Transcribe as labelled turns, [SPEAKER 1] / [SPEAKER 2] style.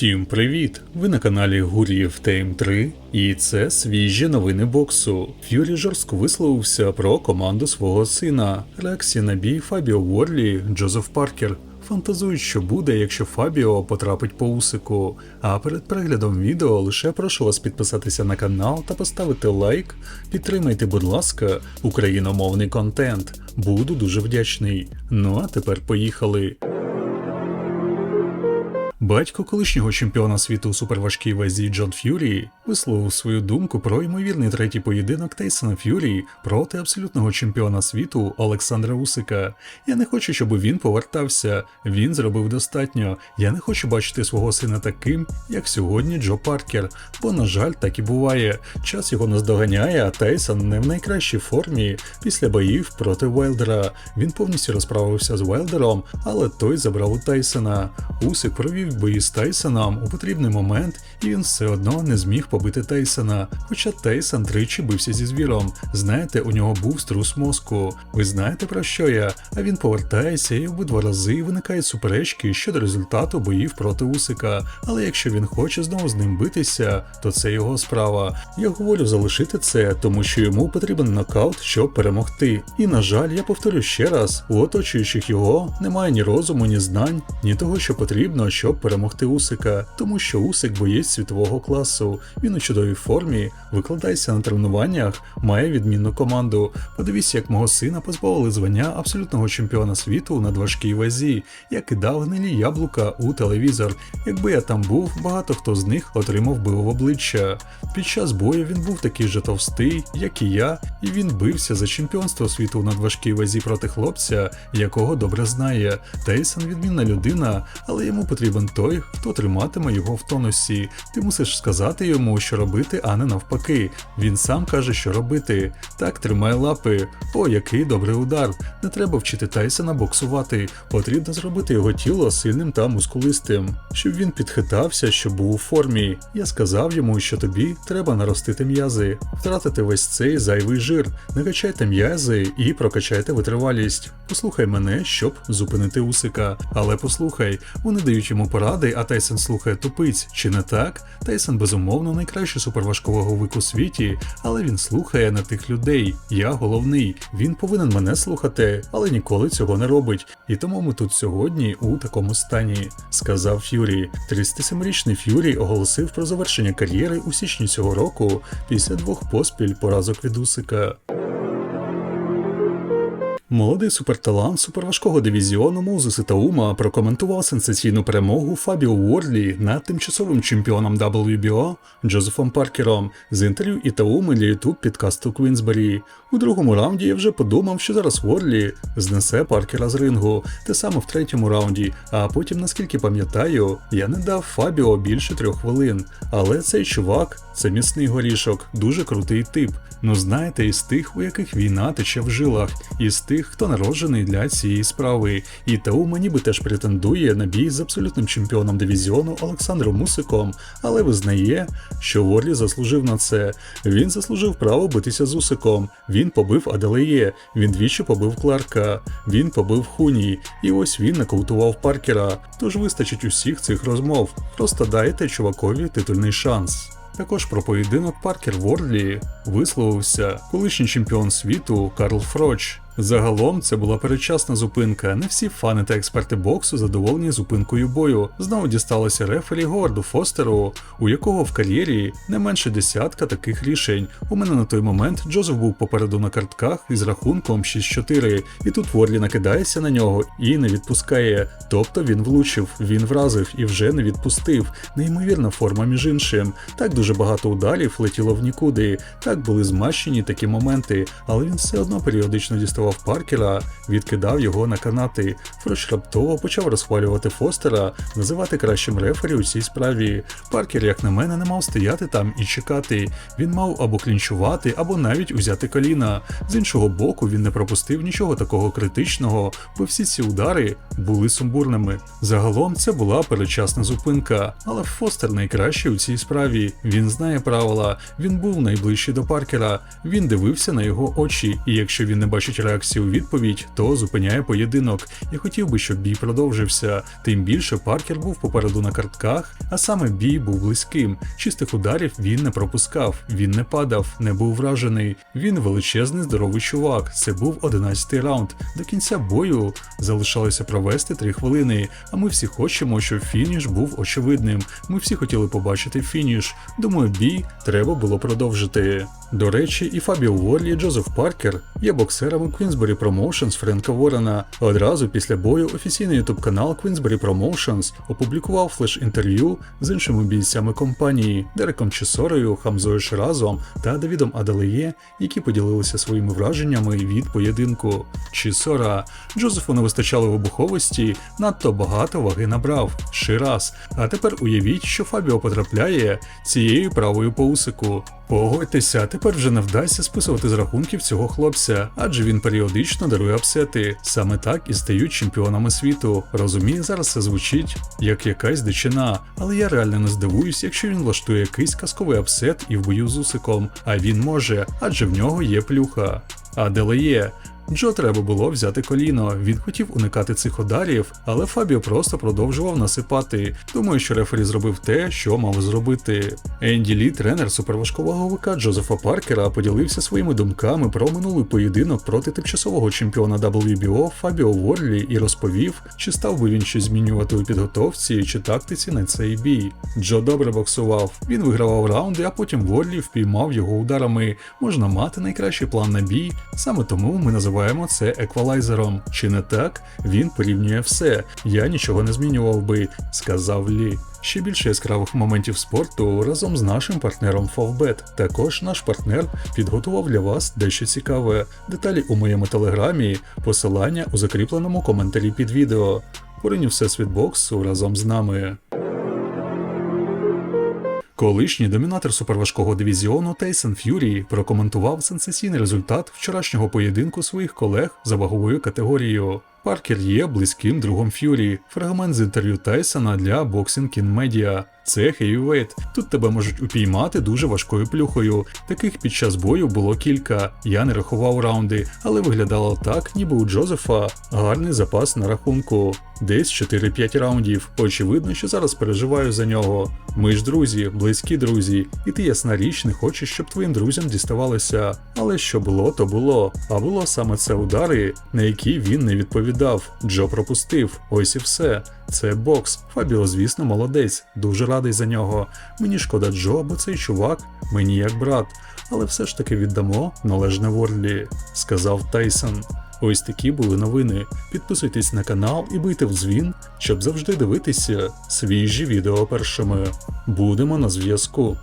[SPEAKER 1] Всім привіт! Ви на каналі Гур'єв Тейм 3 і це свіжі новини боксу. Ф'юрі жорстко висловився про команду свого сина. Реакція на бій Фабіо Уорлі, Джозеф Паркер. Фантазують, що буде, якщо Фабіо потрапить по усику. А перед переглядом відео лише прошу вас підписатися на канал та поставити лайк. Підтримайте, будь ласка, україномовний контент. Буду дуже вдячний. Ну а тепер поїхали. Батько колишнього чемпіона світу у суперважкій вазі Джон Ф'юрі висловив свою думку про ймовірний третій поєдинок Тейсона Ф'юрі проти абсолютного чемпіона світу Олександра Усика. Я не хочу, щоб він повертався. Він зробив достатньо. Я не хочу бачити свого сина таким, як сьогодні Джо Паркер. Бо, на жаль, так і буває. Час його наздоганяє, а Тейсон не в найкращій формі після боїв проти Вайлдера. Він повністю розправився з Вайлдером, але той забрав у Тейсона. Усик провів бої з Тайсоном у потрібний момент, і він все одно не зміг побити Тайсона. Хоча Тайсон тричі бився зі звіром. Знаєте, у нього був струс мозку. Ви знаєте про що я? А він повертається і обидва рази виникають суперечки щодо результату боїв проти Усика. Але якщо він хоче знову з ним битися, то це його справа. Я говорю залишити це, тому що йому потрібен нокаут, щоб перемогти. І на жаль, я повторю ще раз: у оточуючих його немає ні розуму, ні знань, ні того, що потрібно, щоб перемогти Усика, тому що Усик боєць світового класу. Він у чудовій формі, викладається на тренуваннях, має відмінну команду. Подивіться, як мого сина позбавили звання абсолютного чемпіона світу на важкій вазі. Я кидав гнилі яблука у телевізор. Якби я там був, багато хто з них отримав би в обличчя. Під час бою він був такий же товстий, як і я, і він бився за чемпіонство світу на важкій вазі проти хлопця, якого добре знає. Тейсон відмінна людина, але йому потрібен той, хто триматиме його в тонусі. Ти мусиш сказати йому, що робити, а не навпаки. Він сам каже, що робити. Так, тримай лапи. О, який добрий удар. Не треба вчити Тайсона боксувати. Потрібно зробити його тіло сильним та мускулистим, щоб він підхитався, щоб був у формі. Я сказав йому, що тобі треба наростити м'язи, втратити весь цей зайвий жир, накачайте м'язи і прокачайте витривалість. Послухай мене, щоб зупинити усика. Але послухай, вони дають йому поради, а Тайсон слухає тупиць. Чи не так? Тайсон безумовно найкращий суперважковаговик у світі, але він слухає на тих людей. Я головний. Він повинен мене слухати, але ніколи цього не робить. І тому ми тут сьогодні у такому стані, сказав Ф'юрі. 37-річний Ф'юрі оголосив про завершення кар'єри у січні цього року після двох поспіль поразок від Усика. Молодий суперталант суперважкого дивізіону Мозес Ітаума прокоментував сенсаційну перемогу Фабіо Уорлі над тимчасовим чемпіоном WBO Джозефом Паркером з інтерв'ю Ітауми для YouTube підкасту Квінсбері. У другому раунді я вже подумав, що зараз Уорлі знесе Паркера з рингу, те саме в третьому раунді. А потім, наскільки пам'ятаю, я не дав Фабіо більше трьох хвилин. Але цей чувак це міцний горішок, дуже крутий тип. Ну знаєте, із тих, у яких війна тече в жилах, із тих, хто народжений для цієї справи. І Таума ніби теж претендує на бій з абсолютним чемпіоном дивізіону Олександром Мусиком, але визнає, що Ворлі заслужив на це. Він заслужив право битися з Усиком. Він побив Аделеє, він двічі побив Кларка, він побив Хуні, і ось він нокаутував Паркера. Тож вистачить усіх цих розмов. Просто дайте чувакові титульний шанс. Також про поєдинок Паркер Ворлі висловився колишній чемпіон світу Карл Фроч. Загалом це була передчасна зупинка. Не всі фани та експерти боксу задоволені зупинкою бою. Знову дісталося рефері Говарду Фостеру, у якого в кар'єрі не менше десятка таких рішень. У мене на той момент Джозеф був попереду на картках із рахунком 6-4, і тут Ворлі накидається на нього і не відпускає. Тобто він влучив, він вразив і вже не відпустив. Неймовірна форма між іншим. Так дуже багато ударів летіло в нікуди. Так були змащені такі моменти, але він все одно періодично діставав Паркера, відкидав його на канати. Фреш раптово почав розхвалювати Фостера, називати кращим рефері у цій справі. Паркер, як на мене, не мав стояти там і чекати. Він мав або клінчувати, або навіть узяти коліна. З іншого боку, він не пропустив нічого такого критичного, бо всі ці удари були сумбурними. Загалом це була передчасна зупинка, але Фостер найкращий у цій справі. Він знає правила, він був найближчий до Паркера, він дивився на його очі, і якщо він не бачить реакції у відповідь, то зупиняє поєдинок. Я хотів би, щоб бій продовжився. Тим більше Паркер був попереду на картках, а саме бій був близьким. Чистих ударів він не пропускав, він не падав, не був вражений. Він величезний здоровий чувак. Це був 11-й раунд. До кінця бою залишалося провести 3 хвилини. А ми всі хочемо, щоб фініш був очевидним. Ми всі хотіли побачити фініш. Думаю, бій треба було продовжити. До речі, і Фабіо Ворлі, і Джозеф Паркер є боксерами Queensberry Promotions Френка Ворена. Одразу після бою офіційний ютуб канал Queensberry Promotions опублікував флеш-інтерв'ю з іншими бійцями компанії Дереком Чесорою, Хамзою Ширазом та Давідом Аделеє, які поділилися своїми враженнями від поєдинку. Чісора Джозефу не вистачало вибуховості, надто багато ваги набрав. Шираз. А тепер уявіть, що Фабіо потрапляє цією правою по усику. Погодьтеся, тепер вже не вдасться списувати з рахунків цього хлопця, адже він періодично дарує апсети. Саме так і стають чемпіонами світу. Розумію, зараз це звучить як якась дичина, але я реально не здивуюсь, якщо він влаштує якийсь казковий апсет і в бою з усиком. А він може, адже в нього є плюха. А Делеє. Джо треба було взяти коліно. Він хотів уникати цих ударів, але Фабіо просто продовжував насипати. Думаю, що рефері зробив те, що мав зробити. Енді Лі, тренер суперважкового ВК Джозефа Паркера, поділився своїми думками про минулий поєдинок проти тимчасового чемпіона WBO Фабіо Ворлі і розповів, чи став би він щось змінювати у підготовці чи тактиці на цей бій. Джо добре боксував. Він вигравав раунди, а потім Ворлі впіймав його ударами. Можна мати найкращий план на бій. Саме тому ми називаємо це еквалайзером. Чи не так? Він порівнює все. Я нічого не змінював би, сказав Лі. Ще більше яскравих моментів спорту разом з нашим партнером Favbet. Також наш партнер підготував для вас дещо цікаве. Деталі у моєму телеграмі, посилання у закріпленому коментарі під відео. Поринів всесвіт боксу разом з нами. Колишній домінатор суперважкого дивізіону Тейсон Ф'юрі прокоментував сенсаційний результат вчорашнього поєдинку своїх колег за ваговою категорією. Паркер є близьким другом Ф'юрі. Фрагмент з інтерв'ю Тайсона для Boxing King Media. Це хейвейт. Тут тебе можуть упіймати дуже важкою плюхою. Таких під час бою було кілька. Я не рахував раунди, але виглядало так, ніби у Джозефа гарний запас на рахунку. Десь 4-5 раундів. Очевидно, що зараз переживаю за нього. Ми ж друзі, близькі друзі, і ти ясна річ не хочеш, щоб твоїм друзям діставалося. Але що було, то було. А було саме це удари, на які він не відповідав. Джо пропустив. Ось і все. Це бокс. Фабіо, звісно, молодець. Дуже радий за нього. Мені шкода Джо, бо цей чувак мені як брат. Але все ж таки віддамо належне Ворлі, сказав Тайсон. Ось такі були новини. Підписуйтесь на канал і бийте в дзвін, щоб завжди дивитися свіжі відео першими. Будемо на зв'язку.